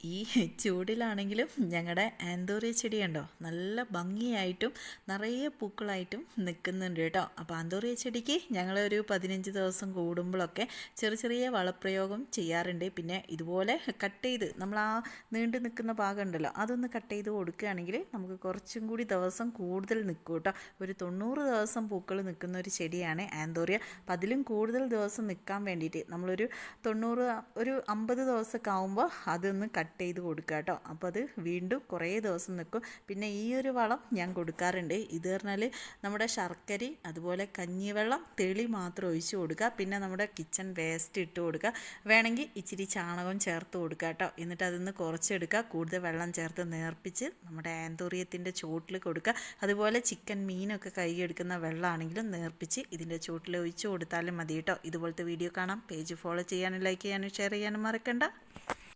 ഈ ചൂടിലാണെങ്കിലും ഞങ്ങളുടെ ആന്തോറിയ ചെടി കണ്ടോ? നല്ല ഭംഗിയായിട്ടും നിറയെ പൂക്കളായിട്ടും നിൽക്കുന്നുണ്ട് കേട്ടോ. അപ്പോൾ ആന്തോറിയ ചെടിക്ക് ഞങ്ങളൊരു പതിനഞ്ച് ദിവസം കൂടുമ്പോഴൊക്കെ ചെറിയ ചെറിയ വളപ്രയോഗം ചെയ്യാറുണ്ട്. പിന്നെ ഇതുപോലെ കട്ട് ചെയ്ത് നമ്മൾ ആ നീണ്ടു നിൽക്കുന്ന ഭാഗം ഉണ്ടല്ലോ അതൊന്ന് കട്ട് ചെയ്ത് കൊടുക്കുകയാണെങ്കിൽ നമുക്ക് കുറച്ചും കൂടി ദിവസം കൂടുതൽ നിൽക്കും കേട്ടോ. ഒരു തൊണ്ണൂറ് ദിവസം പൂക്കൾ നിൽക്കുന്ന ഒരു ചെടിയാണ് ആന്തോറിയ. അപ്പം അതിലും കൂടുതൽ ദിവസം നിൽക്കാൻ വേണ്ടിയിട്ട് നമ്മളൊരു തൊണ്ണൂറ് ഒരു അമ്പത് ദിവസമൊക്കെ ആകുമ്പോൾ അതൊന്ന് കട്ട് ചെയ്ത് കൊടുക്കുക കേട്ടോ അപ്പോൾ അത് വീണ്ടും കുറേ ദിവസം നിൽക്കും പിന്നെ ഈ ഒരു വളം ഞാൻ കൊടുക്കാറുണ്ട്. ഇത് പറഞ്ഞാൽ നമ്മുടെ ശർക്കര അതുപോലെ കഞ്ഞിവെള്ളം തെളി മാത്രം ഒഴിച്ച് കൊടുക്കുക. പിന്നെ നമ്മുടെ കിച്ചൺ വേസ്റ്റ് ഇട്ട് കൊടുക്കുക. വേണമെങ്കിൽ ഇച്ചിരി ചാണകം ചേർത്ത് കൊടുക്കുക കേട്ടോ. എന്നിട്ട് അതൊന്ന് കുറച്ചെടുക്കുക. കൂടുതൽ വെള്ളം ചേർത്ത് നേർപ്പിച്ച് നമ്മുടെ ആന്തോറിയത്തിന്റെ ചോട്ടിൽ കൊടുക്കുക. അതുപോലെ ചിക്കൻ മീനൊക്കെ കൈയെടുക്കുന്ന വെള്ളമാണെങ്കിലും നേർപ്പിച്ച് ഇതിന്റെ ചോട്ടിൽ ഒഴിച്ച് കൊടുത്താലും മതി കേട്ടോ. ഇതുപോലത്തെ വീഡിയോ കാണാം. പേജ് ഫോളോ ചെയ്യാനും ലൈക്ക് ചെയ്യാനും ഷെയർ ചെയ്യാനും മറക്കണ്ട.